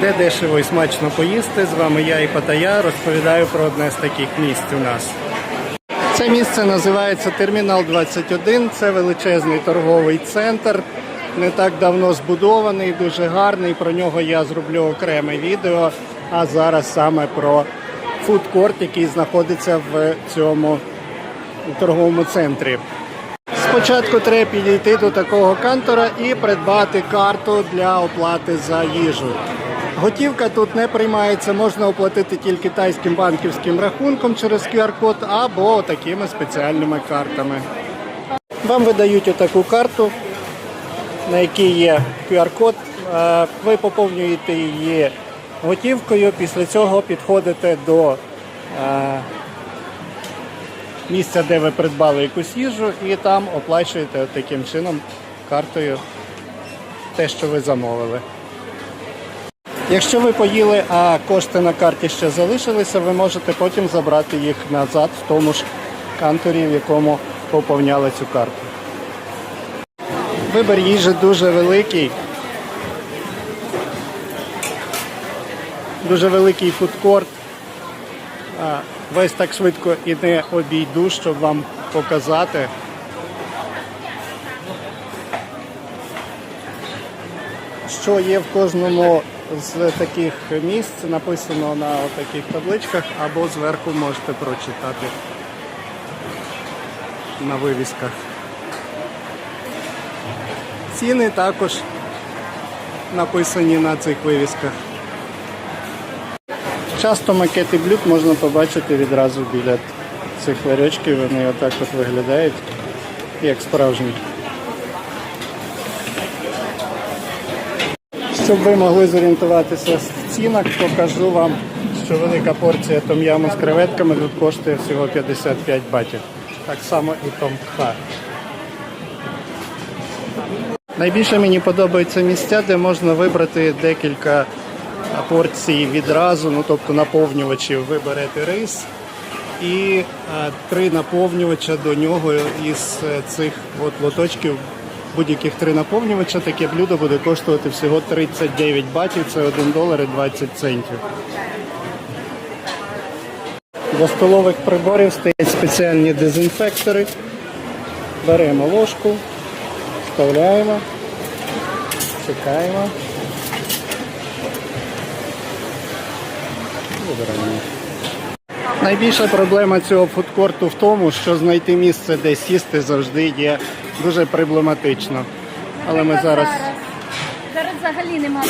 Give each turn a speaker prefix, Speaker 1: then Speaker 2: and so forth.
Speaker 1: де дешево і смачно поїсти. З вами я і Патая розповідаю про одне з таких місць у нас. Це місце називається Термінал 21. Це величезний торговий центр. Не так давно збудований, дуже гарний. Про нього я зроблю окреме відео. А зараз саме про фудкорт, який знаходиться в цьому торговому центрі. Спочатку треба підійти до такого кантора і придбати карту для оплати за їжу. Готівка тут не приймається, можна оплатити тільки тайським банківським рахунком через QR-код або такими спеціальними картами. Вам видають отаку карту, на якій є QR-код. Е, Ви поповнюєте її готівкою, після цього підходите до е, місця, де ви придбали якусь їжу, і там оплачуєте таким чином картою те, що ви замовили. Якщо ви поїли, а кошти на карті ще залишилися, ви можете потім забрати їх назад в тому ж канторі, в якому поповняли цю карту. Вибір їжі дуже великий. Дуже великий фудкорт. Весь так швидко і не обійду, щоб вам показати. Що є в кожному з таких місць, написано на таких табличках, або зверху можете прочитати на вивісках. Ціни також написані на цих вивісках. Часто макети блюд можна побачити відразу біля цих ларьочків. Вони отак от виглядають, як справжні. Щоб ви могли зорієнтуватися в цінах, покажу вам, що велика порція том'яму з креветками тут коштує всього 55 батів. Так само і томха. Найбільше мені подобаються місця, де можна вибрати декілька порцій відразу, ну тобто наповнювачів. Ви берете рис і три наповнювача до нього із е, цих от лоточків. Будь-яких три наповнювача таке блюдо буде коштувати всього 39 батів, це 1 долар і 20 центів. До столових приборів стоять спеціальні дезінфектори. Беремо ложку, вставляємо, чекаємо. Вибираємо. Найбільша проблема цього фудкорту в тому, що знайти місце, де сісти, завжди є дуже проблематично. Але ми зараз
Speaker 2: Зараз взагалі немає.